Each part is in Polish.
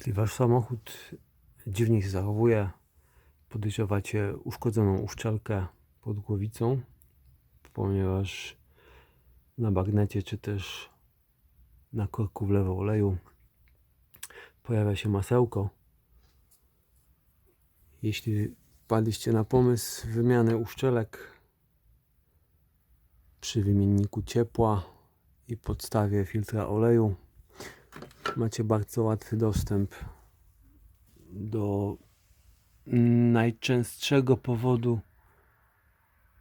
Jeśli wasz samochód dziwnie się zachowuje, podejrzewacie uszkodzoną uszczelkę pod głowicą, ponieważ na bagnecie czy też na korku wlewu oleju pojawia się masełko. Jeśli wpadliście na pomysł wymiany uszczelek przy wymienniku ciepła i podstawie filtra oleju, macie bardzo łatwy dostęp do najczęstszego powodu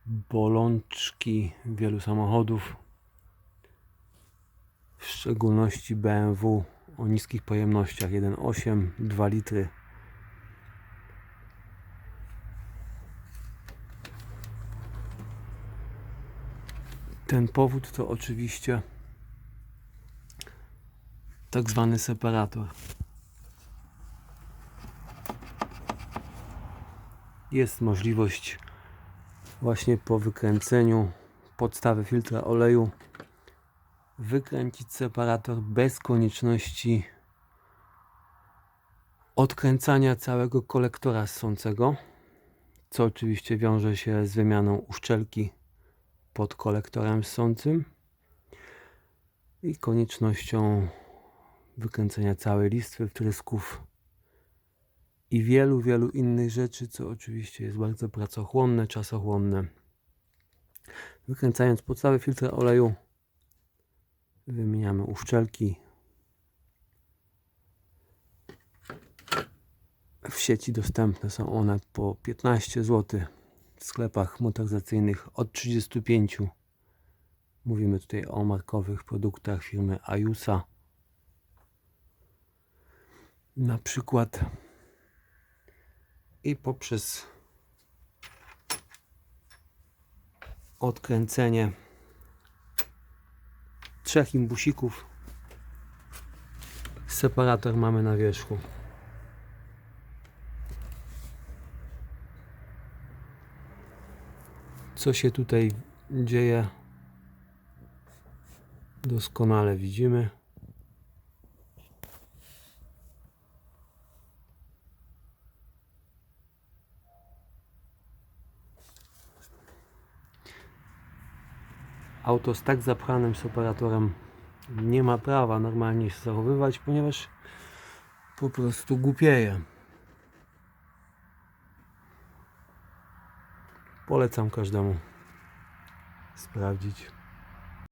bolączki wielu samochodów, w szczególności BMW o niskich pojemnościach 1,8, 2 litry. Ten powód to oczywiście tak zwany separator. Jest możliwość właśnie po wykręceniu podstawy filtra oleju wykręcić separator bez konieczności odkręcania całego kolektora ssącego, co oczywiście wiąże się z wymianą uszczelki pod kolektorem ssącym i koniecznością wykręcenia całej listwy wtrysków i wielu, wielu innych rzeczy, co oczywiście jest bardzo pracochłonne, czasochłonne. Wykręcając podstawę filtra oleju, wymieniamy uszczelki. W sieci dostępne są one po 15 zł. W sklepach motoryzacyjnych od 35. Mówimy tutaj o markowych produktach firmy Ayusa. Na przykład i poprzez odkręcenie trzech imbusików separator mamy na wierzchu. Co się tutaj dzieje doskonale widzimy. Auto z tak zapchanym separatorem nie ma prawa normalnie się zachowywać, ponieważ po prostu głupieje. Polecam każdemu sprawdzić.